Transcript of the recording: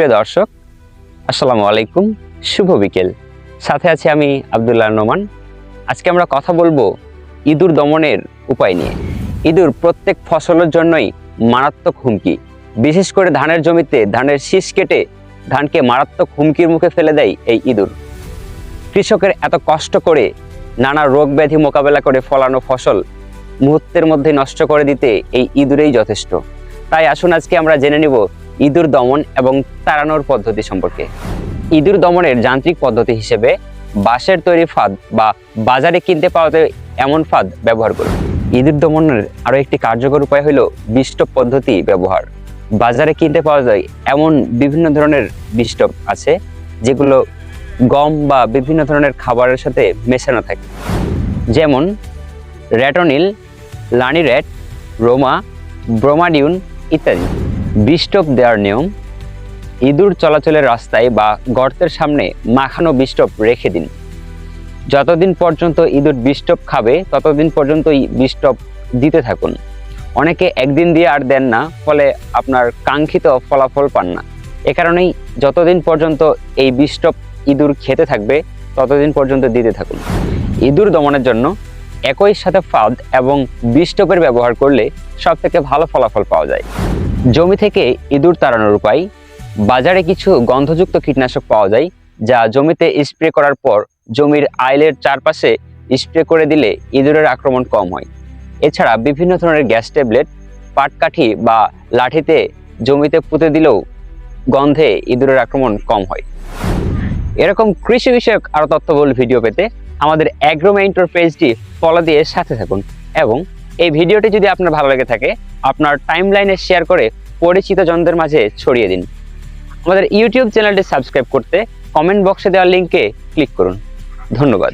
সুপ্রিয় দর্শক, আসসালামু আলাইকুম, শুভ বিকেল। সাথে আছি আমি আবদুল্লাহ নোমান। আজকে আমরা কথা বলব ইঁদুর দমনের উপায় নিয়ে। ইঁদুর প্রত্যেক ফসলের জন্যই মারাত্মক হুমকি। বিশেষ করে ধানের জমিতে ধানের শীষ কেটে ধানকে মারাত্মক হুমকির মুখে ফেলে দেয় এই ইঁদুর। কৃষকের এত কষ্ট করে নানা রোগ ব্যাধি মোকাবেলা করে ফলানো ফসল মুহূর্তের মধ্যে নষ্ট করে দিতে এই ইঁদুরেই যথেষ্ট। তাই আসুন আজকে আমরা জেনে নিব ইঁদুর দমন এবং তাড়ানোর পদ্ধতি সম্পর্কে। ইঁদুর দমনের যান্ত্রিক পদ্ধতি হিসেবে বাঁশের তৈরি ফাঁদ বা বাজারে কিনতে পাওয়া যায় এমন ফাঁদ ব্যবহার করুন। ইঁদুর দমনের আরও একটি কার্যকর উপায় হলো বিষ্টপ পদ্ধতি ব্যবহার। বাজারে কিনতে পাওয়া যায় এমন বিভিন্ন ধরনের বিষ্টপ আছে যেগুলো গম বা বিভিন্ন ধরনের খাবারের সাথে মেশানো থাকে। যেমন র্যাটনিল লানিরেট, রোমা, ব্রোমাডিউন ইত্যাদি। বিষ্টপ দেওয়ার নিয়ম, ইঁদুর চলাচলের রাস্তায় বা গর্তের সামনে মাখানো বিষ্টপ রেখে দিন। যতদিন পর্যন্ত ইঁদুর বিষ্টপ খাবে, ততদিন পর্যন্তই বিষ্টপ দিতে থাকুন। অনেকে একদিন দিয়ে আর দেন না, ফলে আপনার কাঙ্ক্ষিত ফলাফল পান না। এ কারণেই যতদিন পর্যন্ত এই বিষ্টপ ইঁদুর খেতে থাকবে, ততদিন পর্যন্ত দিতে থাকুন। ইঁদুর দমনের জন্য একই সাথে ফাঁদ এবং বিষ্টপের ব্যবহার করলে সব থেকে ভালো ফলাফল পাওয়া যায়। জমি থেকে ইঁদুর তাড়ানোর উপায়। বাজারে কিছু গন্ধযুক্ত কীটনাশক পাওয়া যায়, যা জমিতে স্প্রে করার পর জমির আইলের চারপাশে স্প্রে করে দিলে ইঁদুরের আক্রমণ কম হয়। এছাড়া বিভিন্ন ধরনের গ্যাস ট্যাবলেট, পাটকাঠি বা লাঠিতে জমিতে পুঁতে দিলেও গন্ধে ইঁদুরের আক্রমণ কম হয়। এরকম কৃষি বিষয়ক আরও তথ্যবহুল ভিডিও পেতে আমাদের অ্যাগ্রোমেন্টর পেজটি ফলো দিয়ে সাথে থাকুন এবং এই ভিডিওটি যদি আপনার ভালো লেগে থাকে, আপনার টাইম লাইনে শেয়ার করে পরিচিত জনদের মাঝে ছড়িয়ে দিন। আমাদের ইউটিউব চ্যানেলটি সাবস্ক্রাইব করতে কমেন্ট বক্সে দেওয়া লিঙ্কে ক্লিক করুন। ধন্যবাদ।